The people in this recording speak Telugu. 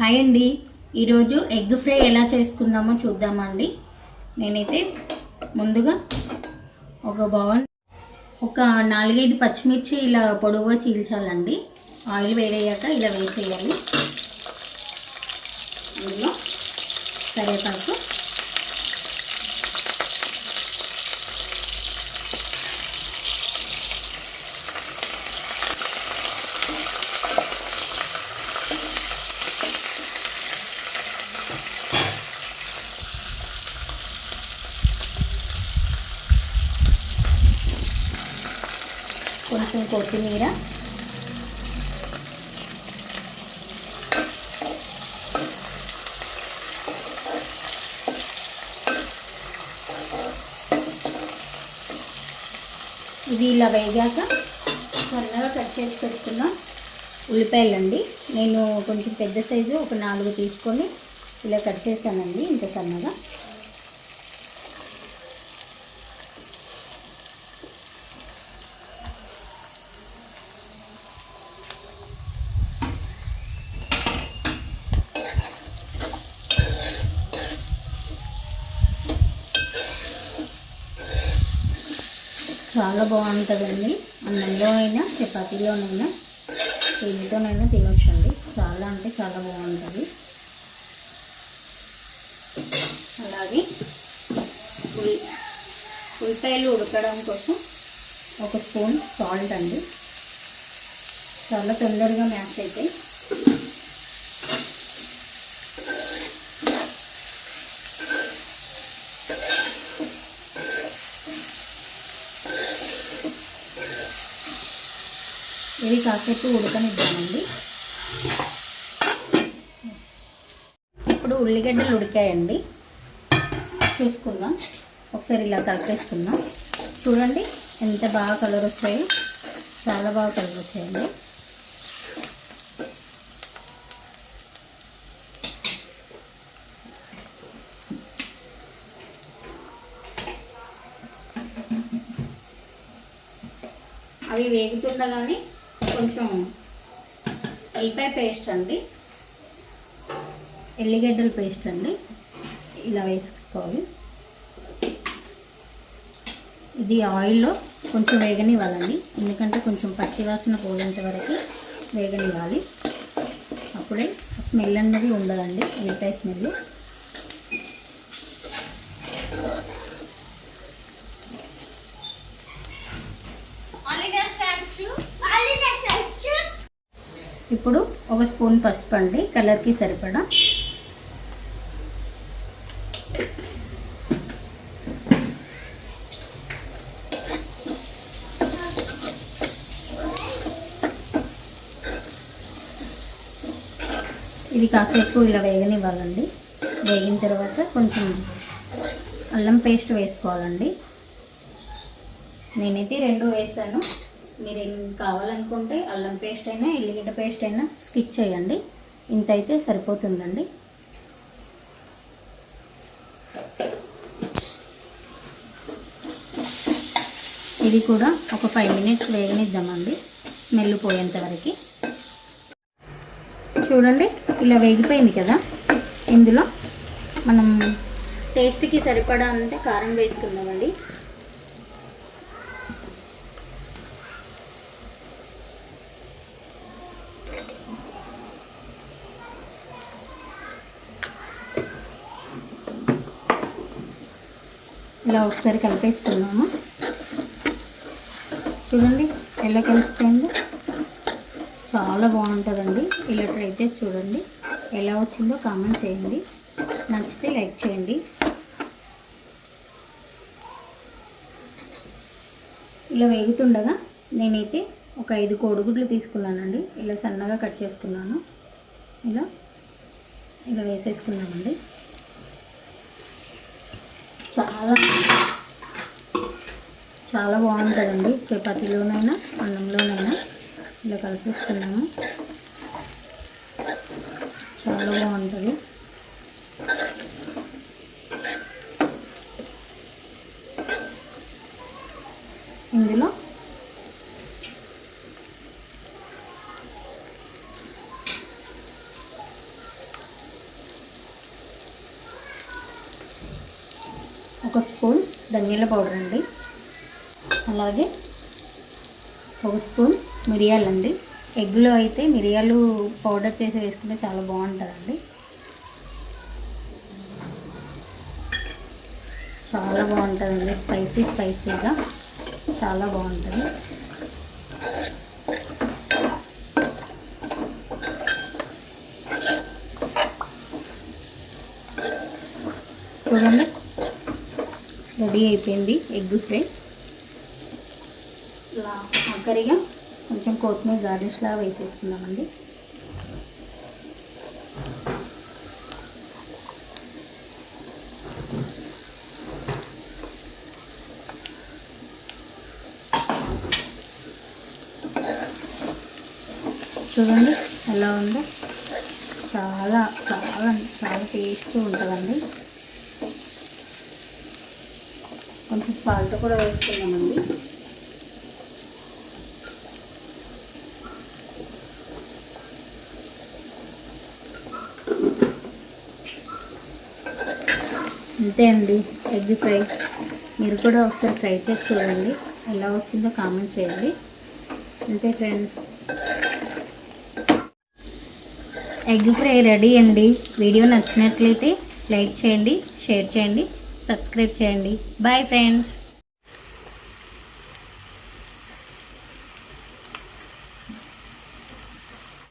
హాయ్ అండి. ఈరోజు ఎగ్ ఫ్రై ఎలా చేసుకుందామో చూద్దామండి. నేనైతే ముందుగా ఒక బౌల్ ఒక నాలుగైదు పచ్చిమిర్చి ఇలా పొడవుగా చీల్చాలండి. ఆయిల్ వేడయ్యాక ఇలా వేసేయాలి. ఇందులో కరివేపాకు కొంచెం కొత్తిమీర. ఇది ఇలా వేగాక సన్నగా కట్ చేసి పెట్టుకున్న ఉల్లిపాయలండి. నేను కొంచెం పెద్ద సైజు ఒక నాలుగు తీసుకొని ఇలా కట్ చేశానండి ఇంత సన్నగా. చాలా బాగుంటుందండి. అన్నంలో అయినా చపాతీలోనైనా దీనితోనైనా తినొచ్చండి. చాలా అంటే చాలా బాగుంటుంది. అలాగే ఉల్ ఉల్లిపాయలు ఉడకడం కోసం ఒక స్పూన్ సాల్ట్ అండి. చాలా తొందరగా మ్యాష్ అయితే ఇవి కాసేపు ఉడకనిద్దామండి. ఇప్పుడు ఉల్లిగడ్డలు ఉడికాయండి. చూసుకుందాం. ఒకసారి ఇలా కలిపేసుకుందాం. చూడండి ఎంత బాగా కలర్ వచ్చాయో. చాలా బాగా కలర్ వచ్చాయండి. అవి వేగుతుండగానే కొంచెం ఎల్లిపాయ పేస్ట్ అండి. ఎల్లిగడ్డల పేస్ట్ అండి. ఇలా వేసుకోవాలి. ఇది ఆయిల్లో కొంచెం వేగనివ్వాలండి. ఎందుకంటే కొంచెం పచ్చివాసన పోయేంత వరకు వేగనివ్వాలి. అప్పుడే స్మెల్ అన్నది ఉండదండి. ఎల్లిపాయ స్మెల్. ఇప్పుడు ఒక స్పూన్ పసుపు అండి కలర్కి సరిపడా. ఇది కాసేపు ఇలా వేగనివ్వాలండి. వేగిన తర్వాత కొంచెం అల్లం పేస్ట్ వేసుకోవాలండి. నేనైతే రెండు వేసాను. మీరు ఏం కావాలనుకుంటే అల్లం పేస్ట్ అయినా ఎల్లిగడ్డ పేస్ట్ అయినా స్కిచ్ చేయండి. ఇంత అయితే సరిపోతుందండి. ఇది కూడా ఒక ఫైవ్ మినిట్స్ వేగనిద్దామండి స్మెల్ పోయేంత వరకు. చూడండి ఇలా వేగిపోయింది కదా. ఇందులో మనం టేస్ట్కి సరిపడా అంటే కారం వేసుకుందామండి. ఇలా ఒకసారి కలిపేసుకున్నాము చూడండి ఎలా కలిసిపోయిందో. చాలా బాగుంటుందండి. ఇలా ట్రై చేసి చూడండి. ఎలా వచ్చిందో కామెంట్ చేయండి. నచ్చితే లైక్ చేయండి. ఇలా వేగుతుండగా నేనైతే ఒక ఐదు కోడిగుడ్లు తీసుకున్నానండి. ఇలా సన్నగా కట్ చేసుకున్నాను. ఇలా ఇలా వేసేసుకున్నామండి. చాలా చాలా బాగుంటుందండి. చపాతీలోనైనా అన్నంలోనైనా ఇలా కలిపిస్తున్నాము చాలా బాగుంటుంది. ఇందులో ఒక స్పూన్ ధనియాల పౌడర్ అండి. అలాగే ఒక స్పూన్ మిరియాలండి ఎగ్లో అయితే మిరియాలు పౌడర్ చేసి వేసుకుంటే చాలా బాగుంటుందండి. చాలా బాగుంటుందండి. స్పైసీ స్పైసీగా చాలా బాగుంటుంది. చూడండి. రెడీ అయిపోయింది ఎగ్ ఫ్రై. ఇలా ఆఖరిగా కొంచెం కొత్తిమీర గార్నిష్లా వేసేసుకుందామండి. చూడండి ఎలా ఉందో. చాలా చాలా చాలా టేస్ట్ ఉంటుందండి. కొంచెం సాల్ట్ కూడా వేసుకున్నామండి అంతే అండి ఎగ్ ఫ్రై. మీరు కూడా ఒకసారి ట్రై చేసి చూడండి ఎలా వచ్చిందో కామెంట్ చేయండి. అంతే ఫ్రెండ్స్. ఎగ్ ఫ్రై రెడీ అండి. వీడియో నచ్చినట్లయితే లైక్ చేయండి షేర్ చేయండి. సబ్స్క్రైబ్ చేయండి. Bye friends